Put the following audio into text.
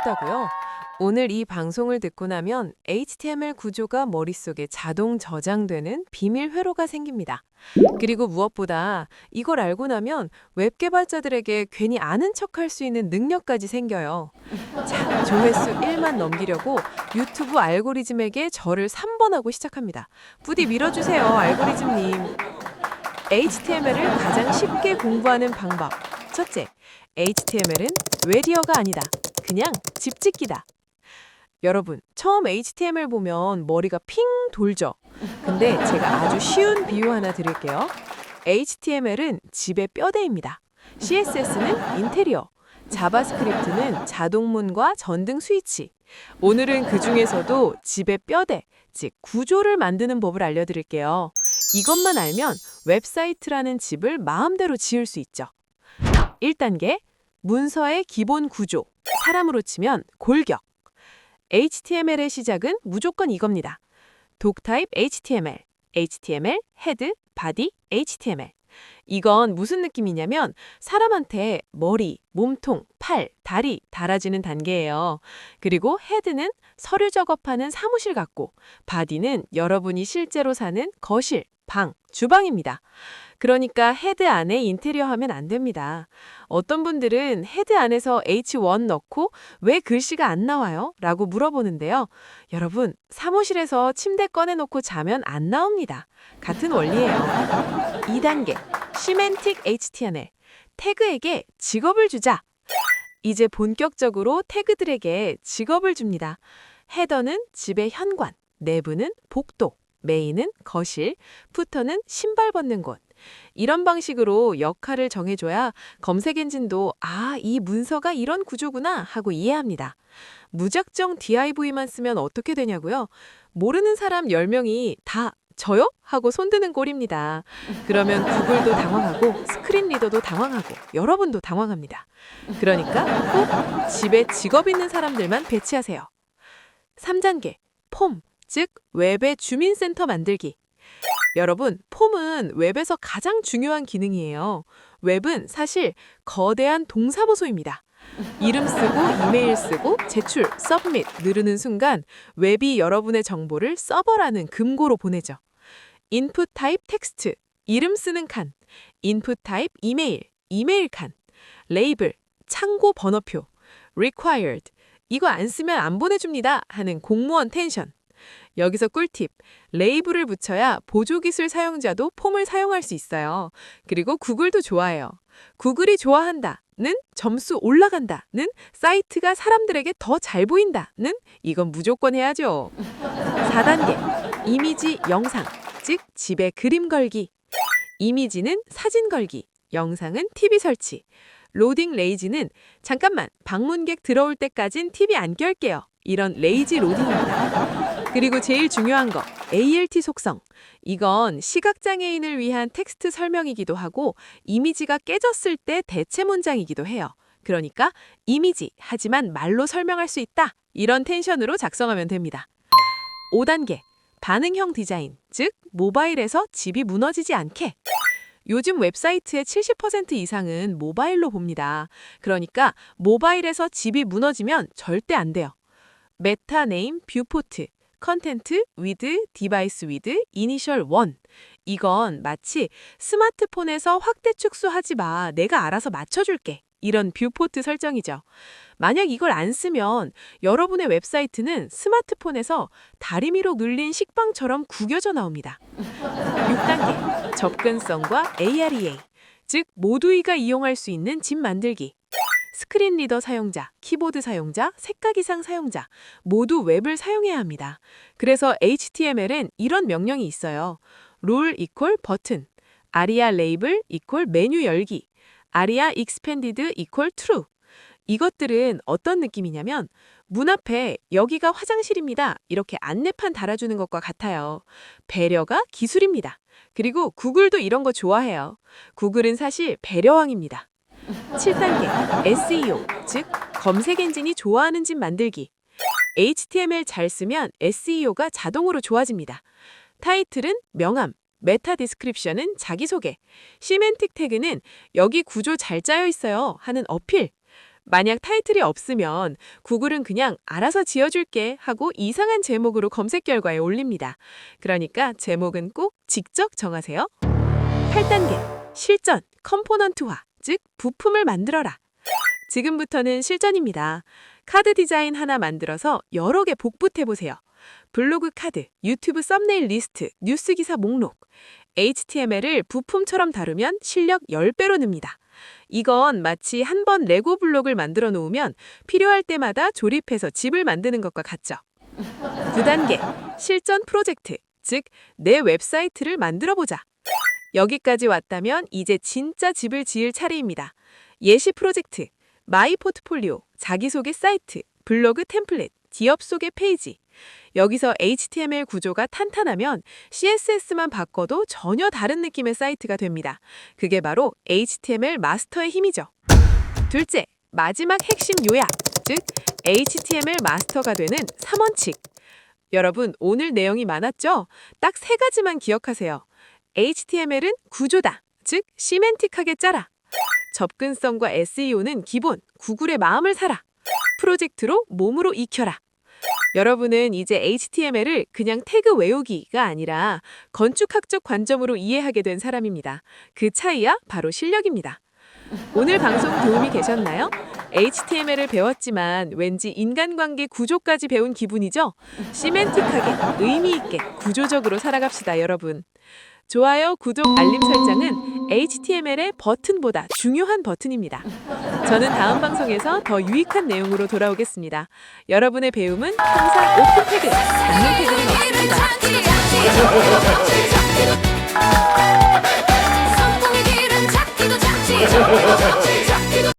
무섭다고요? 오늘 이 방송을 듣고 나면 HTML 구조가 머릿속에 자동 저장되는 비밀 회로가 생깁니다. 그리고 무엇보다 이걸 알고 나면 웹 개발자들에게 괜히 아는 척할 수 있는 능력까지 생겨요. 자, 조회수 1만 넘기려고 유튜브 알고리즘에게 저를 3번 하고 시작합니다. 부디 밀어주세요, 알고리즘님. HTML을 가장 쉽게 공부하는 방법. 첫째, HTML은 웨디어가 아니다. 그냥 집 짓기다. 여러분, 처음 HTML 보면 머리가 핑 돌죠? 근데 제가 아주 쉬운 비유 하나 드릴게요. HTML은 집의 뼈대입니다. CSS는 인테리어. 자바스크립트는 자동문과 전등 스위치. 오늘은 그 중에서도 집의 뼈대, 즉 구조를 만드는 법을 알려드릴게요. 이것만 알면 웹사이트라는 집을 마음대로 지을 수 있죠. 1단계, 문서의 기본 구조. 사람으로 치면 골격. HTML의 시작은 무조건 이겁니다. 독타입 HTML, HTML, 헤드, 바디, HTML. 이건 무슨 느낌이냐면 사람한테 머리, 몸통, 팔, 다리 달아지는 단계예요. 그리고 헤드는 서류 작업하는 사무실 같고 바디는 여러분이 실제로 사는 거실, 방, 주방입니다. 그러니까 헤드 안에 인테리어 하면 안 됩니다. 어떤 분들은 헤드 안에서 H1 넣고 왜 글씨가 안 나와요? 라고 물어보는데요. 여러분, 사무실에서 침대 꺼내놓고 자면 안 나옵니다. 같은 원리예요. 2단계, 시멘틱 HTML. 태그에게 직업을 주자. 이제 본격적으로 태그들에게 직업을 줍니다. 헤더는 집의 현관, 내부는 복도, 메인은 거실, 푸터는 신발 벗는 곳. 이런 방식으로 역할을 정해줘야 검색 엔진도 아, 이 문서가 이런 구조구나 하고 이해합니다. 무작정 DIV만 쓰면 어떻게 되냐고요? 모르는 사람 10명이 다 저요? 하고 손드는 꼴입니다. 그러면 구글도 당황하고 스크린 리더도 당황하고 여러분도 당황합니다. 그러니까 꼭 집에 직업 있는 사람들만 배치하세요. 3단계, 폼, 즉 웹의 주민센터 만들기. 여러분, 폼은 웹에서 가장 중요한 기능이에요. 웹은 사실 거대한 동사보소입니다. 이름 쓰고 이메일 쓰고 제출, 서브밋 누르는 순간 웹이 여러분의 정보를 서버라는 금고로 보내죠. 인풋 타입 텍스트, 이름 쓰는 칸, 인풋 타입 이메일, 이메일 칸, 레이블, 창고 번호표, required, 이거 안 쓰면 안 보내줍니다 하는 공무원 텐션. 여기서 꿀팁, 레이블을 붙여야 보조기술 사용자도 폼을 사용할 수 있어요. 그리고 구글도 좋아해요. 구글이 좋아한다 는 점수 올라간다 는 사이트가 사람들에게 더 잘 보인다 는 이건 무조건 해야죠. 4단계, 이미지 영상, 즉 집에 그림 걸기. 이미지는 사진 걸기, 영상은 TV 설치. 로딩 레이지는 잠깐만 방문객 들어올 때까진 TV 안 켤게요. 이런 레이지 로딩입니다. 그리고 제일 중요한 거, ALT 속성. 이건 시각장애인을 위한 텍스트 설명이기도 하고 이미지가 깨졌을 때 대체 문장이기도 해요. 그러니까 이미지, 하지만 말로 설명할 수 있다. 이런 텐션으로 작성하면 됩니다. 5단계, 반응형 디자인, 즉 모바일에서 집이 무너지지 않게. 요즘 웹사이트의 70% 이상은 모바일로 봅니다. 그러니까 모바일에서 집이 무너지면 절대 안 돼요. 메타 네임 뷰포트, 컨텐트 위드 디바이스 위드 이니셜 원. 이건 마치 스마트폰에서 확대 축소하지 마. 내가 알아서 맞춰줄게. 이런 뷰포트 설정이죠. 만약 이걸 안 쓰면 여러분의 웹사이트는 스마트폰에서 다리미로 눌린 식빵처럼 구겨져 나옵니다. 6단계 접근성과 AREA 즉 모두이가 이용할 수 있는 집 만들기 스크린 리더 사용자, 키보드 사용자, 색각 이상 사용자 모두 웹을 사용해야 합니다. 그래서 HTML엔 이런 명령이 있어요. 룰 이퀄 버튼, 아리아 레이블 이퀄 메뉴 열기, 아리아 익스펜디드 이퀄 트루. 이것들은 어떤 느낌이냐면 문 앞에 여기가 화장실입니다. 이렇게 안내판 달아주는 것과 같아요. 배려가 기술입니다. 그리고 구글도 이런 거 좋아해요. 구글은 사실 배려왕입니다. 7단계 SEO, 즉 검색 엔진이 좋아하는 집 만들기. HTML 잘 쓰면 SEO가 자동으로 좋아집니다. 타이틀은 명함, 메타 디스크립션은 자기소개, 시멘틱 태그는 여기 구조 잘 짜여 있어요 하는 어필, 만약 타이틀이 없으면 구글은 그냥 알아서 지어줄게 하고 이상한 제목으로 검색 결과에 올립니다. 그러니까 제목은 꼭 직접 정하세요. 8단계 실전 컴포넌트화 즉 부품을 만들어라. 지금부터는 실전입니다. 카드 디자인 하나 만들어서 여러 개 복붙해 보세요. 블로그 카드, 유튜브 썸네일 리스트, 뉴스 기사 목록. HTML을 부품처럼 다루면 실력 10배로 늡니다. 이건 마치 한 번 레고 블록을 만들어 놓으면 필요할 때마다 조립해서 집을 만드는 것과 같죠. 9단계 실전 프로젝트, 즉 내 웹사이트를 만들어 보자. 여기까지 왔다면 이제 진짜 집을 지을 차례입니다. 예시 프로젝트, 마이 포트폴리오, 자기소개 사이트, 블로그 템플릿, 기업 소개 페이지. 여기서 HTML 구조가 탄탄하면 CSS만 바꿔도 전혀 다른 느낌의 사이트가 됩니다. 그게 바로 HTML 마스터의 힘이죠. 둘째, 마지막 핵심 요약, 즉 HTML 마스터가 되는 3원칙. 여러분, 오늘 내용이 많았죠? 딱 세 가지만 기억하세요. HTML은 구조다, 즉 시멘틱하게 짜라. 접근성과 SEO는 기본, 구글의 마음을 사라. 프로젝트로 몸으로 익혀라. 여러분은 이제 HTML을 그냥 태그 외우기가 아니라 건축학적 관점으로 이해하게 된 사람입니다. 그 차이야 바로 실력입니다. 오늘 방송 도움이 되셨나요? HTML을 배웠지만 왠지 인간관계 구조까지 배운 기분이죠? 시멘틱하게, 의미있게, 구조적으로 살아갑시다, 여러분. 좋아요, 구독, 알림 설정은 HTML의 버튼보다 중요한 버튼입니다. 저는 다음 방송에서 더 유익한 내용으로 돌아오겠습니다. 여러분의 배움은 항상 오픈 태그, 닫는 태그는 없습니다.